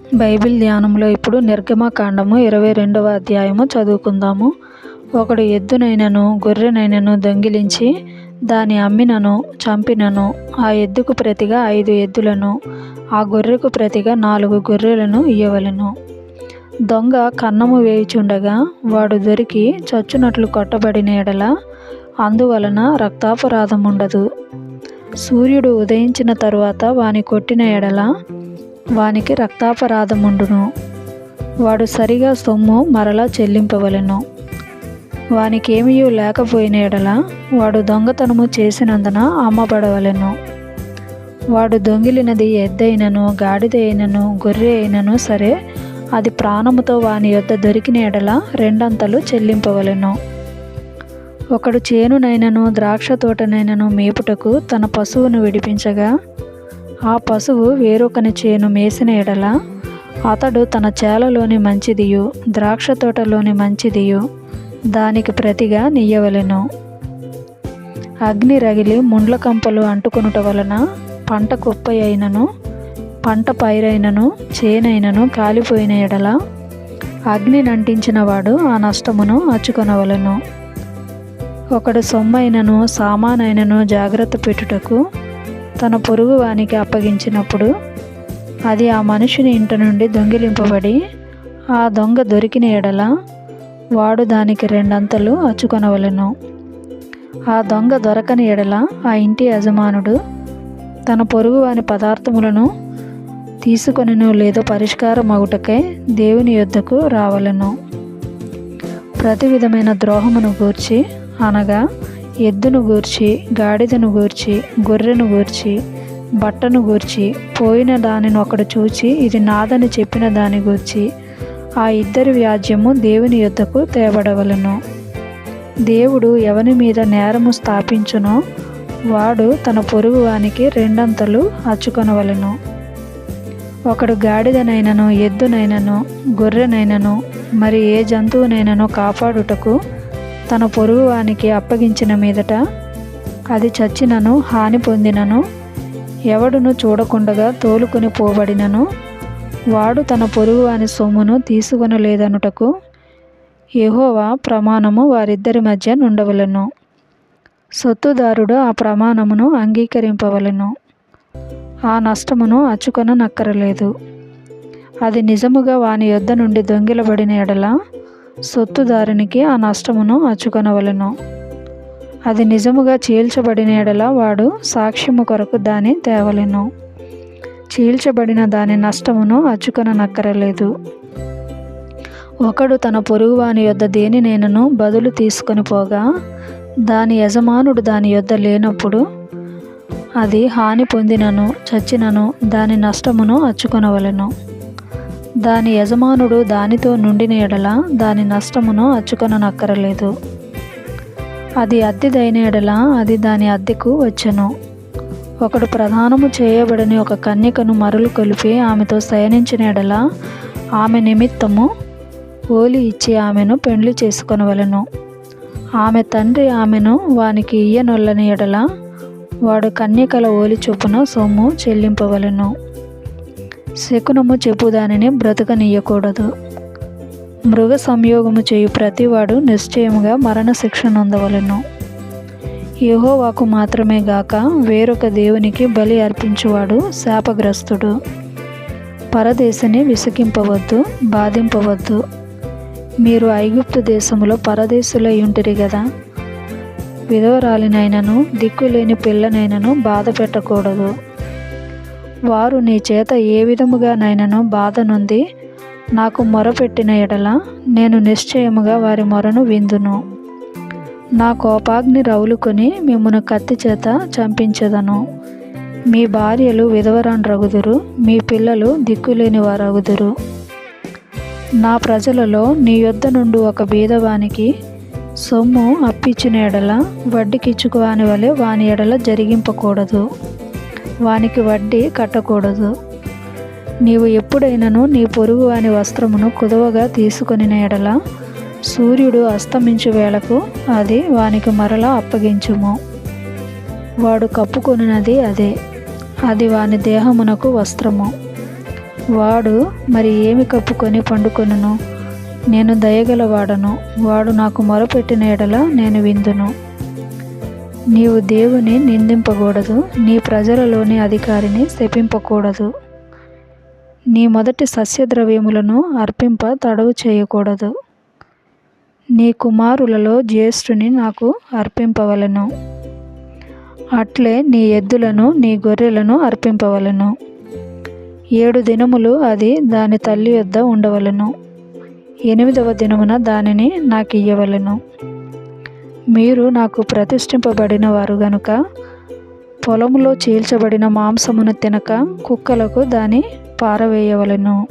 Bible ధ్యానంలో ఇప్పుడు నిర్గమకాండము ఇరవై రెండవ అధ్యాయము చదువుకుందాము. ఒకడు ఎద్దునైనను గొర్రెనైనను దొంగిలించి దాని అమ్మినను చంపినను. ఆ ఎద్దుకు ప్రతిగా ఐదు ఎద్దులను ఆ గొర్రెకు ప్రతిగా నాలుగు గొర్రెలను ఇయ్యవలెను. దొంగ కన్నము వేయుచుండగా వాడు దొరికి చచ్చునట్లు కొట్టబడిన ఎడల అందువలన రక్తాపరాధం ఉండదు సూర్యుడు ఉదయించిన తరువాత వాని కొట్టిన ఎడల వానికి రక్తాపరాధముండును. వాడు సరిగా సొమ్ము మరలా చెల్లింపవలెను. వానికేమీ లేకపోయిన ఎడల వాడు దొంగతనము చేసినందున అమ్మబడవలెను వాడు దొంగిలినది ఎద్దైనను గాడిద అయినను గొర్రె అయినను సరే అది ప్రాణముతో వాని యొద్ద దొరికిన ఎడల రెండంతలు చెల్లింపవలెను. ఒకడు చేనునైనను ద్రాక్ష తోటనైనను మేపుటకు తన పశువును విడిపించగా ఆ పశువు వేరొకని చేను మేసిన ఎడల అతడు తన చేలలోని మంచిదియు ద్రాక్ష తోటలోని మంచిదియు దానికి ప్రతిగా నెయ్యవలెను అగ్ని రగిలి ముండ్ల కంపలు అంటుకొనుట వలన పంట కుప్పై అయినను పంట పైరైనను చేనైనను కాలిపోయిన ఎడల అగ్ని నంటించిన వాడు ఆ నష్టమును అచ్చుకొనవలెను. ఒకడు సొమ్మైనను సామానైనను జాగ్రత్త పెట్టుటకు తన పొరుగు వానికి అప్పగించినప్పుడు అది ఆ మనుషుని ఇంటి నుండి దొంగిలింపబడి ఆ దొంగ దొరికిన ఎడల వాడు దానికి రెండంతలు అచ్చుకొనవలెను. ఆ దొంగ దొరకని ఎడల ఆ ఇంటి యజమానుడు తన పొరుగు వాని పదార్థములను తీసుకొనను లేదో పరిష్కారం అగుటకై దేవుని యొద్దకు రావలెను. ప్రతి విధమైన ద్రోహమును గూర్చి అనగా ఎద్దును గూర్చి గాడిదను గూర్చి గొర్రెను గూర్చి బట్టను గూర్చి పోయిన దానిని ఒకడు చూచి ఇది నాదని చెప్పిన దాని గూర్చి ఆ ఇద్దరి వ్యాజ్యము దేవుని యొద్దకు తేబడవలను. దేవుడు ఎవని మీద నేరము స్థాపించునో వాడు తన పొరుగు వానికి రెండంతలు అచ్చుకొనవలెను. ఒకడు గాడిదనైనను ఎద్దునైనను గొర్రెనైనను మరి ఏ జంతువునైనను కాపాడుటకు తన పొరుగువానికి అప్పగించిన మీదట అది చచ్చినను హాని పొందినను ఎవడును చూడకుండగా తోలుకొని పోబడినను వాడు తన పొరుగువాని సొమ్మును తీసుకొనలేదనుటకు యహోవా ప్రమాణము వారిద్దరి మధ్య నుండవలను. సొత్తుదారుడు ఆ ప్రమాణమును అంగీకరింపవలెను. ఆ నష్టమును అచ్చుకొన నక్కరలేదు అది నిజముగా వాని యొద్ద నుండి దొంగిలబడిన ఎడల సొత్తుదారునికి ఆ నష్టమును అచ్చుకొనవలెను. అది నిజముగా చీల్చబడిన ఎడల వాడు సాక్ష్యము కొరకు దాని తేవలెను. చీల్చబడిన దాని నష్టమును అచ్చుకొననక్కరలేదు. ఒకడు తన పొరుగువాని యొద్ద దేని నేనను బదులు తీసుకొని పోగా దాని యజమానుడు దాని యొద్ద లేనప్పుడు అది హాని పొందినను చచ్చినను దాని నష్టమును అచ్చుకొనవలెను. దాని యజమానుడు దానితో నుండిన ఎడల దాని నష్టమును అచ్చుకొననక్కరలేదు. అది అద్దెదైన ఎడల అది దాని అద్దెకు వచ్చెను. ఒకడు ప్రధానము చేయబడని ఒక కన్యకను మరులు కొలిపి ఆమెతో శయనించిన ఎడల ఆమె నిమిత్తము ఓలి ఇచ్చి ఆమెను పెండ్లి చేసుకొనవలెను. ఆమె తండ్రి ఆమెను వానికి ఇయ్యనొల్లని ఎడల వాడు కన్యకల ఓలి చొప్పున సొమ్ము చెల్లింపవలెను. శకునము చెప్పు దానిని బ్రతకనీయకూడదు. మృగ సంయోగము చేయు ప్రతివాడు నిశ్చయముగా మరణ శిక్ష నొందవలెను యెహోవాకు మాత్రమే గాక వేరొక దేవునికి బలి అర్పించువాడు శాపగ్రస్తుడు. పరదేశిని విసికింపవద్దు బాధింపవద్దు. మీరు ఐగుప్తు దేశములో పరదేశులై ఉంటిరి కదా విధవరాలినైనను దిక్కులేని పిల్లనైనను బాధ పెట్టకూడదు వారు నీ చేత ఏ విధముగానైనను బాధ నొంది నాకు మొరపెట్టిన ఎడల నేను నిశ్చయముగా వారి మొరను విందును. నా కోపాగ్ని రౌలుకొని మిమ్మను కత్తి చేత చంపించదను. మీ భార్యలు విధవరాన్ రగుదురు మీ పిల్లలు దిక్కులేని వారగుదురు నా ప్రజలలో నీ యొద్ద నుండి ఒక బీదవానికి సొమ్ము అప్పిచ్చిన ఎడల వడ్డీకిచ్చుకు వాని వలె వాని ఎడల జరిగింపకూడదు. వానికి వడ్డీ కట్టకూడదు. నీవు ఎప్పుడైనను నీ పొరుగు వాని వస్త్రమును కుదవగా తీసుకొని ఎడల సూర్యుడు అస్తమించు వేళకు అది వానికి మరలా అప్పగించుము. వాడు కప్పుకొనినది అదే. అది వాని దేహమునకు వస్త్రము. వాడు మరి ఏమి కప్పుకొని పండుకొనును? నేను దయగలవాడను. వాడు నాకు మొరపెట్టిన ఎడల నేను విందును. నీవు దేవుని నిందింపకూడదు నీ ప్రజలలోని అధికారిని శపింపకూడదు. నీ మొదటి సస్యద్రవ్యములను అర్పింప తడవు చేయకూడదు. నీ కుమారులలో జ్యేష్ఠుని నాకు అర్పింపవలను. అట్లే నీ ఎద్దులను నీ గొర్రెలను అర్పింపవలను. ఏడు దినములు అది దాని తల్లి యొద్ద ఉండవలను. ఎనిమిదవ దినమున దానిని నాకు ఇయ్యవలను మీరు నాకు ప్రతిష్ఠింపబడిన వారు గనుక పొలములో చీల్చబడిన మాంసమును తినక కుక్కలకు దాని పారవేయవలెను.